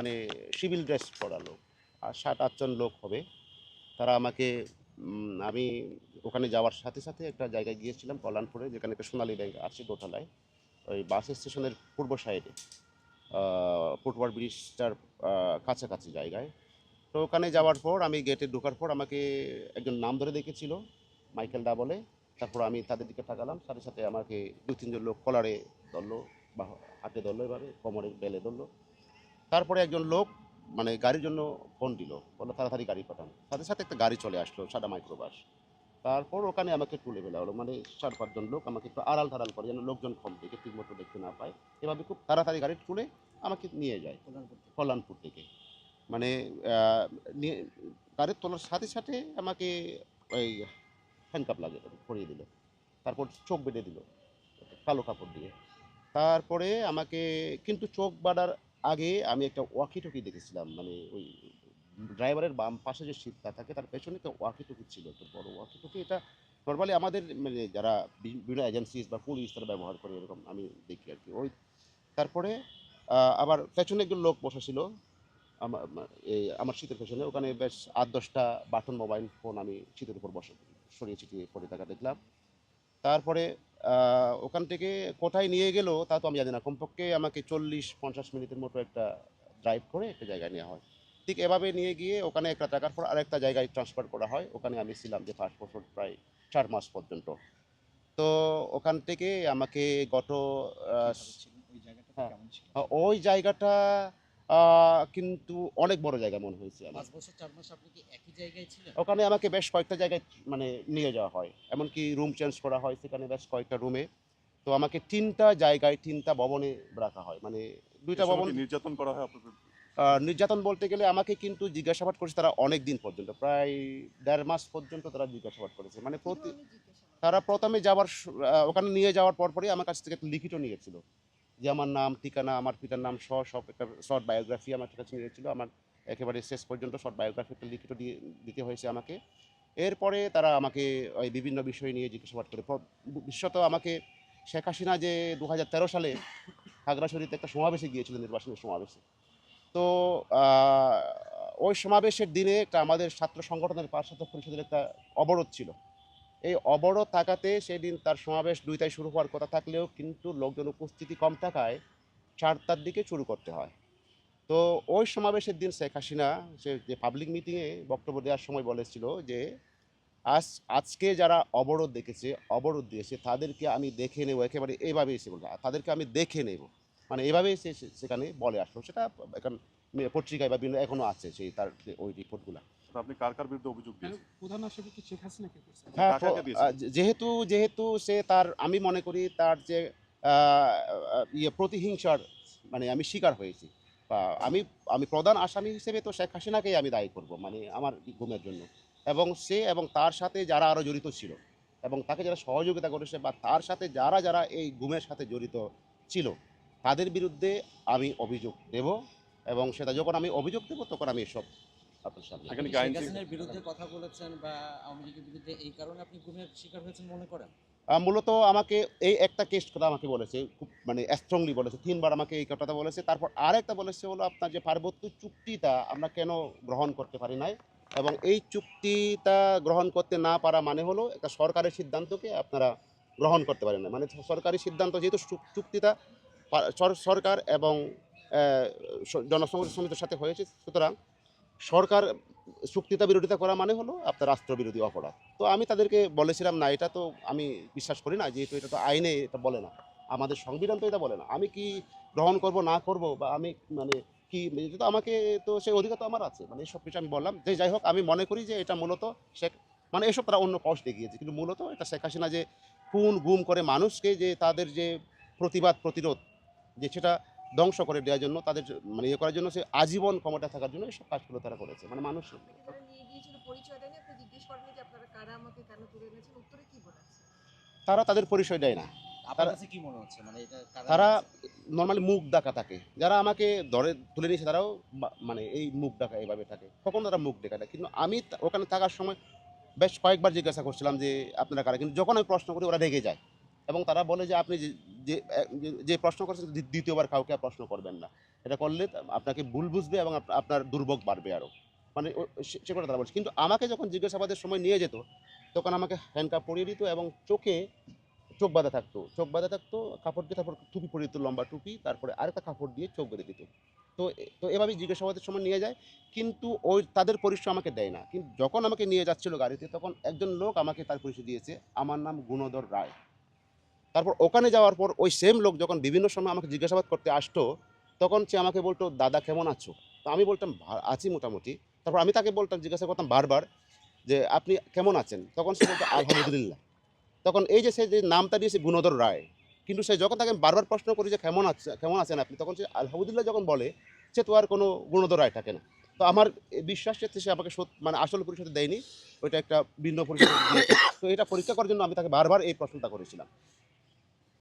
মানে civil dress পরা লোক আর ষাট আটজন লোক হবে। তারা আমাকে আমি ওখানে যাওয়ার সাথে সাথে একটা জায়গায় গিয়েছিলাম, কল্যাণপুরে, যেখানে একটা সোনালী ব্যাংক আছে দোতলায়। ওই বাস স্টেশনের পূর্ব সাইডে। ফুটওভার ব্রিজটার কাছাকাছি জায়গায়। তো ওখানে যাওয়ার পর, আমি গেটে ঢোকার পর আমাকে একজন নাম ধরে দেখেছিল, মাইকেল ডা বলে। তারপর আমি তাদের দিকে তাকালাম। সাথে সাথে আমাকে দু, তিনজন লোক কলারে ধরলো, বা হাতে ধরলো এভাবে, কোমরে বেলে ধরলো। তারপরে একজন লোক মানে গাড়ির জন্য ফোন দিল, বলল, তাড়াতাড়ি গাড়ি পাঠান। সাথে সাথে একটা গাড়ি চলে আসলো, সাদা মাইক্রোবাস তারপর ওখানে আমাকে তুলে ফেলা হলো মানে চার পাঁচজন লোক আমাকে একটু আড়াল ধারাল করে, যেন লোকজন কম দেখে, ঠিক মতো দেখতে না পায়। এভাবে খুব তাড়াতাড়ি গাড়ি তুলে আমাকে নিয়ে যায় কল্যাণপুর থেকে। মানে নিয়ে, গাড়ির তোলার সাথে সাথে আমাকে ওই হ্যান্ডকাপ লাগে পরিয়ে দিল। তারপর চোখ বেঁধে দিল, কালো কাপড় দিয়ে। তারপরে আমাকে, কিন্তু চোখ বাঁধার আগে আমি একটা ওয়াকি টকি দেখেছিলাম। মানে ওই ড্রাইভারের বাম পাশে যে সিটটা থাকে, তার পেছনে একটা ওয়াকি টকি ছিল, একটা বড় ওয়াকি টকি এটা নর্মালি আমাদের মানে যারা বিভিন্ন এজেন্সিস বা পুলিশ তারা ব্যবহার করে, এরকম আমি দেখি আর কি। ওই তারপরে আবার পেছনে একজন লোক বসা ছিল আমার এই আমার শীতের পেছনে। ওখানে বেশ আট দশটা বাটন মোবাইল ফোন আমি শীতের উপর বসে, সরিয়ে ছিটিয়ে পড়ে থাকা দেখলাম। তারপরে ওখান থেকে কোথায় নিয়ে গেল তা তো আমি জানি না। কমপক্ষে আমাকে চল্লিশ পঞ্চাশ মিনিটের মতো একটা ড্রাইভ করে একটা জায়গায় নেওয়া হয়। ঠিক এভাবে নিয়ে গিয়ে ওখানে একটা টাকার পর আরেকটা জায়গায় ট্রান্সফার করা হয়। ওখানে আমি ছিলাম যে পাঁচ বছর প্রায় চার মাস পর্যন্ত। তো ওখান থেকে আমাকে গত ওই জায়গাটা কিন্তু অনেক বড় জায়গা মনে হয়েছে আমার। পাঁচ বছর চার মাস আপনি কি একই জায়গায় ছিলেন? ওখানে আমাকে বেশ কয়েকটা জায়গায় মানে নিয়ে যাওয়া হয়। এমনকি রুম চেঞ্জ করা হয় সেখানে বেশ কয়েকটা রুমে তো আমাকে তিনটা জায়গায় তিনটা ভবনে রাখা হয়। মানে দুইটা ভবন নির্যাতন করা হয় আহ, নির্যাতন বলতে গেলে আমাকে কিন্তু জিজ্ঞাসাবাদ করেছে তারা অনেক দিন পর্যন্ত প্রায় দেড় মাস পর্যন্ত তারা জিজ্ঞাসাবাদ করেছে। মানে প্রতি তারা প্রথমে যাওয়ার ওখানে নিয়ে যাওয়ার পরপরই আমার কাছ থেকে একটা লিখিত নিয়েছিল। যে আমার নাম, ঠিকানা, আমার পিতার নাম সহ সব একটা শর্ট বায়োগ্রাফি আমার কাছে নিয়েছিল আমার একেবারে শেষ পর্যন্ত শর্ট বায়োগ্রাফি একটা লিখিত দিয়ে, দিতে হয়েছে আমাকে। এরপরে তারা আমাকে ওই বিভিন্ন বিষয় নিয়ে জিজ্ঞাসাবাদ করে। বিশেষত আমাকে শেখ হাসিনা যে দু হাজার তেরো সালে খাগড়াছড়িতে একটা সমাবেশে গিয়েছিল নির্বাচনী সমাবেশে। তো ওই সমাবেশের দিনে একটা আমাদের ছাত্র সংগঠনের পার্শ্বত পরিষদের একটা অবরোধ ছিল। এই অবরোধ থাকাতে সেদিন তার সমাবেশ দুইটায় শুরু হওয়ার কথা থাকলেও কিন্তু লোকজন উপস্থিতি কম থাকায় চারটার দিকে শুরু করতে হয়। তো ওই সমাবেশের দিন শেখ হাসিনা সে যে পাবলিক মিটিংয়ে বক্তব্য দেওয়ার সময় বলেছিল যে, আজ, আজকে যারা অবরোধ দেখেছে, অবরোধ দিয়েছে, তাদেরকে আমি দেখে নেব, একেবারে এইভাবে এসে বলল, তাদেরকে আমি দেখে নেব। মানে এভাবেই সে, সে- সেখানে বলে আসলো। সেটা এখন পত্রিকায় বা বিভিন্ন এখনও আছে সেই তার, ওই রিপোর্টগুলো আপনি কার কার বিরুদ্ধে অভিযোগ দিয়েছেন? প্রধান আসামি কি শেখ হাসিনাকে করছে? হ্যাঁ কাকে প্র- কাকে দিয়েছে? আহ, যে- যেহেতু যেহেতু সে তার আমি মনে করি তার যে ইয়ে প্রতিহিংসার মানে আমি শিকার হয়েছি। বা আমি আমি প্রধান আসামি হিসেবে তো শেখ হাসিনাকেই আমি দায়ী করব মানে আমার গুমের জন্য। এবং সে এবং তার সাথে যারা আরও জড়িত ছিল এবং তাকে যারা সহযোগিতা করেছে বা তার সাথে যারা যারা এই গুমের সাথে জড়িত ছিল তাদের বিরুদ্ধে আমি অভিযোগ দেব। এবং সেটা যখন আমি অভিযোগ দেব তখন আমি এসব আপনার সামনে। বিরুদ্ধে কথা বলেছেন বা আওয়ামী লীগের বিরুদ্ধে এই কারণে আপনি গুমের শিকার হয়েছেন মনে করেন? মূলত আমাকে এই একটা কেস কথা আমাকে বলেছে খুব মানে স্ট্রংলি বলেছে তিনবার আমাকে এই কথাটা বলেছে তারপর আরেকটা বলেছে হলো আপনার যে পার্বত্য চুক্তিটা আমরা কেন গ্রহণ করতে পারি নাই এবং এই চুক্তিটা গ্রহণ করতে না পারা মানে হলো একটা সরকারের সিদ্ধান্তকে আপনারা গ্রহণ করতে পারেন না মানে সরকারি সিদ্ধান্ত যেহেতু চুক- চুক্তিটা সরকার এবং আহ, সমিতির সাথে হয়েছে সুতরাং সরকার চুক্তিটা বিরোধিতা করা মানে হলো আপনার রাষ্ট্রবিরোধী অপরাধ। তো আমি তাদেরকে বলেছিলাম, না, এটা তো আমি বিশ্বাস করি না, যেহেতু এটা তো আইনে এটা বলে না। আমাদের সংবিধান তো এটা বলে না। আমি কি গ্রহণ করব, না করব, বা আমি মানে কি তো আমাকে, তো সেই অধিকার তো আমার আছে। মানে সব কিছু আমি বললাম। যে যাই হোক, আমি মনে করি যে এটা মূলত শেখ মানে এসব তারা অন্য পশ দেখিয়েছে। কিন্তু মূলত এটা শেখ হাসিনা যে খুন, গুম করে মানুষকে যে তাদের যে প্রতিবাদ, প্রতিরোধ, যে সেটা ধ্বংস করে দেওয়ার জন্য তাদের মানে ইয়ে করার জন্য সে আজীবন ক্ষমতা থাকার জন্য এইসব কাজগুলো তারা করেছে মানে মানুষ তারা তাদের পরিচয় দেয় না। তারা- কাছে কি মনে হচ্ছে? মানে এটা কারা তারা নিয়েছে? নর্মালি মুখ ডাকা থাকে যারা আমাকে ধরে তুলে নিয়েছে তারাও মানে এই মুখ ডাকা এইভাবে থাকে কখন তারা মুখ ডেকা দেয় কিন্তু আমি ওখানে থাকার সময় বেশ কয়েকবার জিজ্ঞাসা করছিলাম যে আপনারা কারা কিন্তু যখন আমি প্রশ্ন করি ওরা রেগে যায়। এবং তারা বলে যে আপনি যে- যে প্রশ্ন করছেন দ্বি- দ্বিতীয়বার কাউকে আর প্রশ্ন করবেন না। এটা করলে আপনাকে ভুল বুঝবে এবং আপনার দুর্ভোগ বাড়বে আরও মানে সে কথা তারা বলছে। কিন্তু আমাকে যখন জিজ্ঞাসাবাদের সময় নিয়ে যেত, তখন আমাকে হ্যান্ডকাপ পরিয়ে দিত এবং চোখে চোখ বাঁধা থাকতো। চোখ বাঁধা থাকতো, কাপড় দিয়ে তারপর টুপি পরিয়ে দিত, লম্বা টুপি, তারপরে আরেকটা কাপড় দিয়ে চোখ বেঁধে দিত। তো তো এভাবেই জিজ্ঞাসাবাদের সময় নিয়ে যায়, কিন্তু ওই তাদের পরিচয় আমাকে দেয় না। কিন্তু যখন আমাকে নিয়ে যাচ্ছিল গাড়িতে, তখন একজন লোক আমাকে তার পরিচয় দিয়েছে। আমার নাম গুণধর রায়। তারপর ওখানে যাওয়ার পর ওই সেম লোক যখন বিভিন্ন সময় আমাকে জিজ্ঞাসাবাদ করতে আসতো, তখন সে আমাকে বলতো, দাদা, কেমন আছো? তো আমি বলতাম আছি মোটামুটি। তারপর আমি তাকে বলতাম, জিজ্ঞাসা করতাম বারবার যে, আপনি কেমন আছেন? তখন সে বলতো, আলহামদুলিল্লাহ। তখন এই যে সে যে নামটা দিয়েছে গুণধর রায়, কিন্তু সে যখন তাকে বারবার প্রশ্ন করি যে, কেমন আছে, কেমন আছেন আপনি? তখন সে আলহামদুলিল্লাহ যখন বলে, সে তো আর কোনো গুণধর রায় থাকে না। তো আমার বিশ্বাস সে আমাকে মানে আসল পরিচয় দেয়নি, ওইটা একটা ভিন্ন পরিচয় তো এটা পরীক্ষা করার জন্য আমি তাকে বারবার এই প্রশ্নটা করেছিলাম।